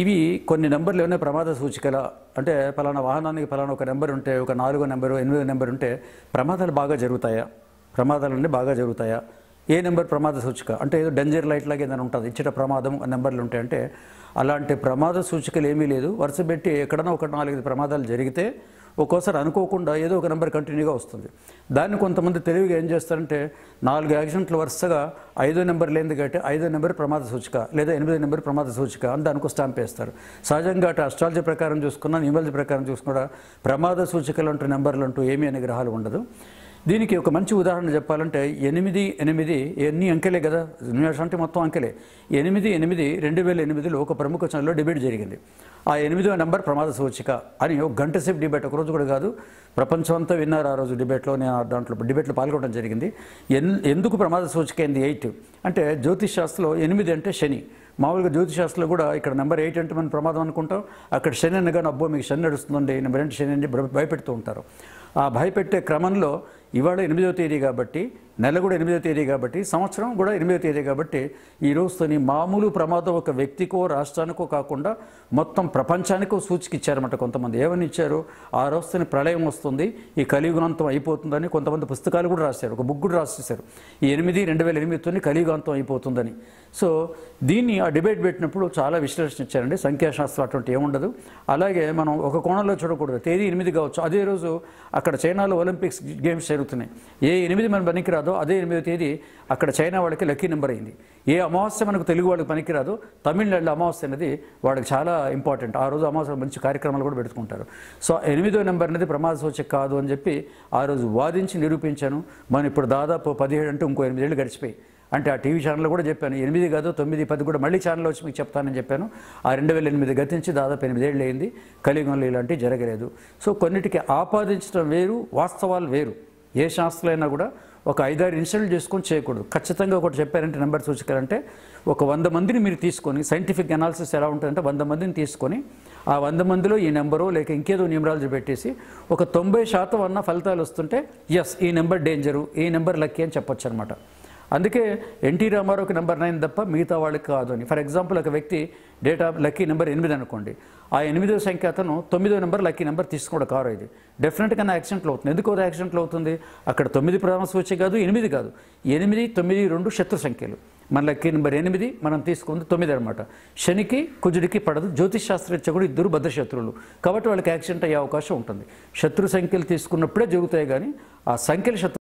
ఇవి కొన్ని నెంబర్లు ఏమైనా ప్రమాద సూచికల అంటే పలానా వాహనానికి పలానా ఒక నెంబర్ ఉంటే ఒక నాలుగో నెంబరు ఎనిమిదో నెంబర్ ఉంటే ప్రమాదాలు బాగా జరుగుతాయా? ప్రమాదాలు అన్నీ బాగా జరుగుతాయా? ఏ నెంబర్ ప్రమాద సూచిక? అంటే ఏదో డేంజర్ లైట్ లాగా ఏదైనా ఉంటుంది ఇచ్చిన ప్రమాదం నెంబర్లు నెంబర్లు ఉంటాయంటే అలాంటి ప్రమాద సూచికలు ఏమీ లేదు. వరుస పెట్టి ఎక్కడన్నా ఒక నాలుగైదు ప్రమాదాలు జరిగితే ఒక్కోసారి అనుకోకుండా ఏదో ఒక నెంబర్ కంటిన్యూగా వస్తుంది. దాన్ని కొంతమంది తెలివిగా ఏం చేస్తారంటే నాలుగు యాక్సిడెంట్లు వరుసగా ఐదో నెంబర్ లేనిది కాబట్టి ఐదో నెంబర్ ప్రమాద సూచిక లేదా ఎనిమిదో నెంబర్ ప్రమాద సూచిక అని దానికి స్టాంప్ వేస్తారు. సహజంగా అటు అస్ట్రాలజీ ప్రకారం చూసుకున్నా న్యూమాలజీ ప్రకారం చూసుకున్నా ప్రమాద సూచికలు అంటూ నెంబర్లు అంటూ ఏమీ అనే గ్రహాలు ఉండదు. దీనికి ఒక మంచి ఉదాహరణ చెప్పాలంటే ఎనిమిది ఎనిమిది ఎన్ని అంకెలే కదా? యూనివర్స్ అంటే మొత్తం అంకెలే. ఎనిమిది ఎనిమిది రెండు వేల ఎనిమిదిలో ఒక ప్రముఖ ఛానల్లో డిబేట్ జరిగింది. ఆ ఎనిమిదో నెంబర్ ప్రమాద సూచిక అని ఒక గంట సేపు డిబేట్ ఒక రోజు కూడా కాదు ప్రపంచం అంతా విన్నారు ఆ రోజు డిబేట్లో. నేను ఆ దాంట్లో డిబేట్లో పాల్గొనడం జరిగింది. ఎన్ ఎందుకు ప్రమాద సూచిక అయింది ఎయిట్? అంటే జ్యోతిష్ శాస్త్రంలో ఎనిమిది అంటే శని. మామూలుగా జ్యోతిష్ శాస్త్రంలో కూడా ఇక్కడ నెంబర్ ఎయిట్ అంటే మనం ప్రమాదం అనుకుంటాం. అక్కడ శని అనగానే అబ్బో మీకు శని నడుస్తుందండి. నెంబర్ అంటే శని అని భయపెడుతూ ఉంటారు. ఆ భయపెట్టే క్రమంలో ఇవాళ ఎనిమిదో తేదీ కాబట్టి నెల కూడా ఎనిమిదో తేదీ కాబట్టి సంవత్సరం కూడా ఎనిమిదో తేదీ కాబట్టి ఈ రోజుతోని మామూలు ప్రమాదం ఒక వ్యక్తికో రాష్ట్రానికో కాకుండా మొత్తం ప్రపంచానికో సూచిక ఇచ్చారన్నమాట కొంతమంది. ఏమని ఇచ్చారు? ఆ రోజుతోని ప్రళయం వస్తుంది ఈ కలియుగాంతం అయిపోతుందని కొంతమంది పుస్తకాలు కూడా రాశారు ఒక బుక్ కూడా రాసేశారు. ఈ ఎనిమిది రెండు వేల ఎనిమిదితోని కలియుగాంతం అయిపోతుందని. సో దీన్ని ఆ డిబేట్ పెట్టినప్పుడు చాలా విశ్లేషణ ఇచ్చారండి. సంఖ్యాశాస్త్రం అటువంటి ఏముండదు అలాగే మనం ఒక కోణంలో చూడకూడదు. తేదీ ఎనిమిది కావచ్చు. అదే రోజు అక్కడ చైనాలో ఒలింపిక్స్ గేమ్స్ జరుగుతున్నాయి. ఏ ఎనిమిది మన పనికిరాదో అదే ఎనిమిదో తేదీ అక్కడ చైనా వాళ్ళకి లక్కీ నెంబర్ అయింది. ఏ అమావాస్య మనకు తెలుగు వాళ్ళకి పనికిరాదో తమిళనాడులో అమావాస్య అనేది వాళ్ళకి చాలా ఇంపార్టెంట్. ఆ రోజు అమావాస్య మంచి కార్యక్రమాలు కూడా పెట్టుకుంటారు. సో ఎనిమిదో నెంబర్ అనేది ప్రమాద సూచక కాదు అని చెప్పి ఆ రోజు వాదించి నిరూపించాను. మనం ఇప్పుడు దాదాపు పదిహేడు అంటే ఇంకో ఎనిమిదేళ్ళు గడిచిపోయి అంటే ఆ టీవీ ఛానల్లో కూడా చెప్పాను. ఎనిమిది కాదు తొమ్మిది పది కూడా మళ్ళీ ఛానల్ వచ్చి మీకు చెప్తానని చెప్పాను. ఆ రెండు వేల ఎనిమిది గతించి దాదాపు ఎనిమిదేళ్ళు అయింది. కలియుగంలో ఇలాంటివి జరగలేదు. సో కొన్నిటికి ఆపాదించడం వేరు వాస్తవాలు వేరు. ఏ శాస్త్రాలైనా కూడా ఒక ఐదారు ఇన్సిడెంట్ చేసుకొని చేయకూడదు. ఖచ్చితంగా ఒకటి చెప్పారంటే నెంబర్ సూచికలంటే ఒక వంద మందిని మీరు తీసుకొని సైంటిఫిక్ అనాలిసిస్ ఎలా ఉంటుందంటే వంద మందిని తీసుకొని ఆ వంద మందిలో ఈ నెంబరో లేక ఇంకేదో న్యూమరాలజీ పెట్టేసి ఒక తొంభై శాతం అన్న ఫలితాలు వస్తుంటే ఎస్ ఈ నెంబర్ డేంజరు ఈ నెంబర్ లక్కీ అని చెప్పొచ్చు అనమాట అందుకే ఎన్టీ రామారావుకి నెంబర్ నైన్ తప్ప మిగతా వాళ్ళకి కాదు అని. ఫర్ ఎగ్జాంపుల్ ఒక వ్యక్తి డేట్ ఆఫ్ లక్కీ నెంబర్ ఎనిమిది అనుకోండి. ఆ ఎనిమిదో సంఖ్య అతను తొమ్మిదో నెంబర్ లక్కీ నెంబర్ తీసుకోవడం కారు ఇది. డెఫినెట్గా నా యాక్సిడెంట్లు అవుతుంది. ఎందుకు యాక్సిడెంట్లు అవుతుంది? అక్కడ తొమ్మిది ప్రధాన సూచి కాదు ఎనిమిది కాదు. ఎనిమిది తొమ్మిది రెండు శత్రు సంఖ్యలు. మన లక్కీ నెంబర్ ఎనిమిది మనం తీసుకుంది తొమ్మిది అనమాట శనికి కుజుడికి పడదు. జ్యోతిష్ శాస్త్రవేత్త కూడా ఇద్దరు భద్రశత్రువులు కాబట్టి వాళ్ళకి యాక్సిడెంట్ అయ్యే అవకాశం ఉంటుంది. శత్రు సంఖ్యలు తీసుకున్నప్పుడే జరుగుతాయి కానీ ఆ సంఖ్యలు శత్రు